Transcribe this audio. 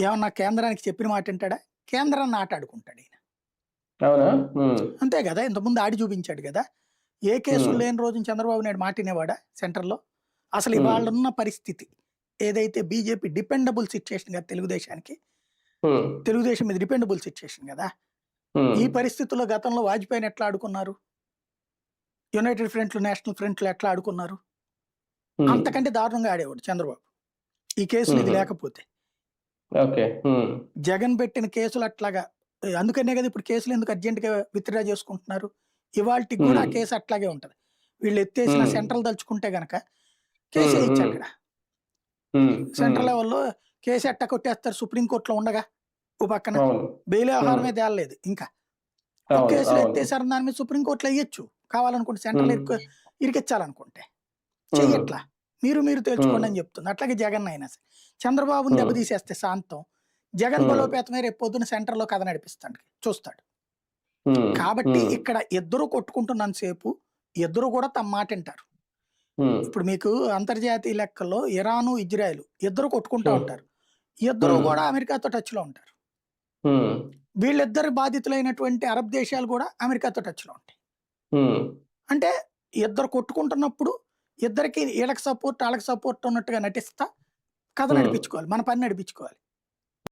ఏమన్నా కేంద్రానికి చెప్పిన మాట వింటాడా? కేంద్రాన్ని ఆట ఆడుకుంటాడు ఈయన అంతే కదా? ఇంతకుముందు ఆడి చూపించాడు కదా? ఏ కేసులు. లేని రోజున చంద్రబాబు నాయుడు మాటినేవాడా సెంటర్లో? అసలు. ఇవాళ ఉన్న పరిస్థితి ఏదైతే బీజేపీ డిపెండబుల్ సిచ్యుయేషన్ కదా తెలుగుదేశానికి? తెలుగుదేశం మీద డిపెండబుల్ సిచ్యుయేషన్ కదా? ఈ పరిస్థితుల్లో గతంలో వాజ్పేయిని ఎట్లా ఆడుకున్నారు? యునైటెడ్ ఫ్రంట్లు నేషనల్ ఫ్రంట్లు ఎట్లా ఆడుకున్నారు? అంతకంటే దారుణంగా ఆడేవాడు చంద్రబాబు. ఈ కేసులు ఇది. లేకపోతే. ఓకే. జగన్ పెట్టిన కేసులు అట్లాగా అందుకనే కదా ఇప్పుడు కేసులు ఎందుకు అర్జెంట్గా విత్డ్రా చేసుకుంటున్నారు? ఇవాళకి కూడా ఆ. కేసు అట్లాగే ఉంటది. వీళ్ళు ఎత్తేసిన. సెంట్రల్ తలుచుకుంటే గనక కేసు Hmm, వేయచ్చు hmm. అక్కడ సెంట్రల్ లెవెల్లో కేసు ఎట్ట కొట్టేస్తారు సుప్రీంకోర్టులో ఉండగా ఓ పక్కన. అవును. బెయిల్ వ్యవహారం. మీద తేలలేదు ఇంకా. ఒక అవును కేసులో అవును. ఎత్తేసారు దాని మీద సుప్రీంకోర్టులో వేయచ్చు కావాలనుకుంటే సెంట్రల్. ఇరికి ఇరికిచ్చాలనుకుంటే. చెయ్యట్లా? మీరు మీరు తేల్చుకోండి Hmm. అని చెప్తుంది. అట్లాగే జగన్ అయినా సరే. చంద్రబాబుని. దెబ్బతీసేస్తే శాంతం. జగన్. బలోపేతమే రేపు పొద్దున సెంటర్లో కథ నడిపిస్తాడు. చూస్తాడు. కాబట్టి ఇక్కడ ఇద్దరు కొట్టుకుంటున్నంతసేపు ఇద్దరు కూడా తమ మాట వింటారు. ఇప్పుడు మీకు అంతర్జాతీయ లెక్కల్లో ఇరాను ఇజ్రాయెల్ ఇద్దరు కొట్టుకుంటూ. ఉంటారు. ఇద్దరు. కూడా అమెరికాతో టచ్లో ఉంటారు వీళ్ళిద్దరు బాధితులైనటువంటి అరబ్ దేశాలు కూడా అమెరికాతో టచ్లో ఉంటాయి అంటే ఇద్దరు కొట్టుకుంటున్నప్పుడు ఇద్దరికి వీళ్ళకి సపోర్ట్ వాళ్ళకి సపోర్ట్ ఉన్నట్టుగా నటిస్తా కథ. నడిపించుకోవాలి మన పని నడిపించుకోవాలి